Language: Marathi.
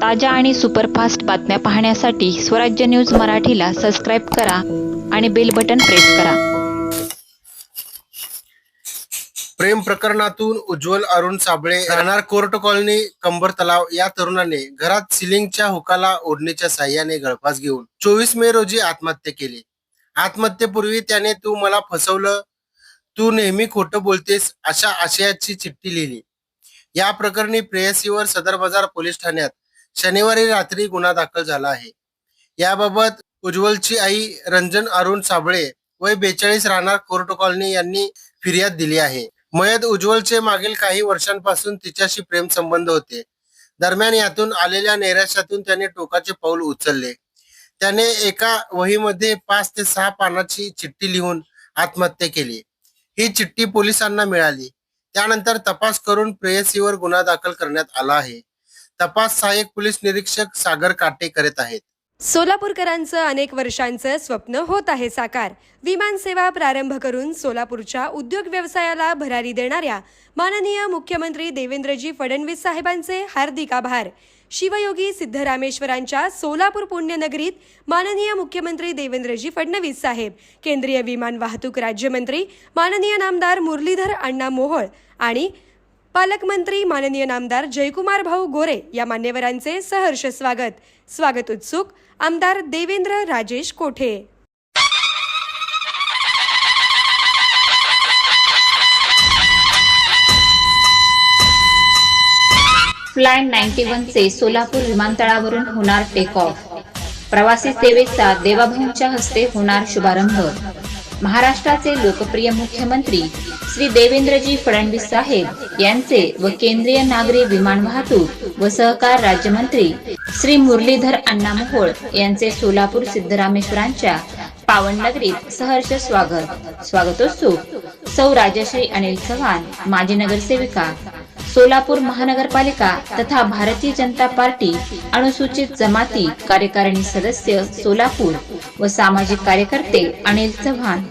ताज्या आणि सुपरफास्ट बातम्या पाहण्यासाठी स्वराज्य न्यूज मराठीला सबस्क्राईब करा आणि बेल बटन प्रेस करा. प्रेम प्रकरणातून उज्ज्वल अरुण साबळे राहणार कोर्ट कॉलनी कंबर तलाव. या तरुणाने घरात सिलिंगच्या हुकाला ओढणीच्या साह्याने गळफास घेऊन चोवीस मे रोजी आत्महत्या केली. आत्महत्येपूर्वी त्याने तू मला फसवलं तू नेहमी खोटं बोलतेस अशा आशयाची चिठ्ठी लिहिली. या प्रकरणी प्रेयसीवर सदर बाजार पोलीस ठाण्यात शनिवारी रात्री गुन्हा दाखल झाला आहे. याबाबत उज्ज्वलची आई रंजन अरुण साबळे वय बेचाळीस राहणार कोर्ट कॉलनी यांनी फिर्याद दिली आहे. मयत उज्ज्वलचे मागील काही वर्षांपासून तिच्याशी प्रेम संबंध होते. दरम्यान यातून आलेल्या नैराश्यातून त्याने टोकाचे पाऊल उचलले. त्याने एका वहीमध्ये पाच ते सहा पानाची चिठ्ठी लिहून आत्महत्या केली. ही चिठ्ठी पोलिसांना मिळाली. त्यानंतर तपास करून प्रेयसीवर गुन्हा दाखल करण्यात आला आहे. तपास सहाय्यक पोलीस निरीक्षक सागर काटे करत आहेत. सोलापूरकरांचं अनेक वर्षांचं स्वप्न होत आहे साकार. विमान सेवा प्रारंभ करून सोलापूरच्या उद्योग व्यवसायाला भरारी देणाऱ्या माननीय मुख्यमंत्री देवेंद्रजी फडणवीस साहेबांचे हार्दिक आभार. शिवयोगी सिद्धरामेश्वरांच्या सोलापूर पुण्यनगरीत माननीय मुख्यमंत्री देवेंद्रजी फडणवीस साहेब केंद्रीय विमान वाहतूक राज्यमंत्री माननीय नामदार मुरलीधर अण्णा मोहोळ आणि पालकमंत्री माननीय नामदार जयकुमार भाऊ गोरे या मान्यवरांचे सहर्ष स्वागत. स्वागत उत्सुक आमदार देवेंद्र राजेश कोठे? फ्लाय नाईन्टी चे सोलापूर विमानतळावरून होणार टेक ऑफ प्रवासी सेवेचा देवाभाऊंच्या हस्ते होणार शुभारंभ. महाराष्ट्राचे लोकप्रिय मुख्यमंत्री श्री देवेंद्रजी फडणवीस साहेब यांचे व केंद्रीय नागरी विमान वाहतूक व सहकार राज्यमंत्री श्री मुरलीधर अण्णा मोहोळ यांचे सोलापूर सिद्धरामेश्वरांच्या पावन नगरीत सहर्ष स्वागत. स्वागतोत्सुक सौ राजश्री अनिल चव्हाण माजी नगरसेविका सोलापूर महानगरपालिका तथा भारतीय जनता पार्टी अनुसूचित जमाती कार्यकारिणी सदस्य सोलापूर व सामाजिक कार्यकर्ते अनिल चव्हाण.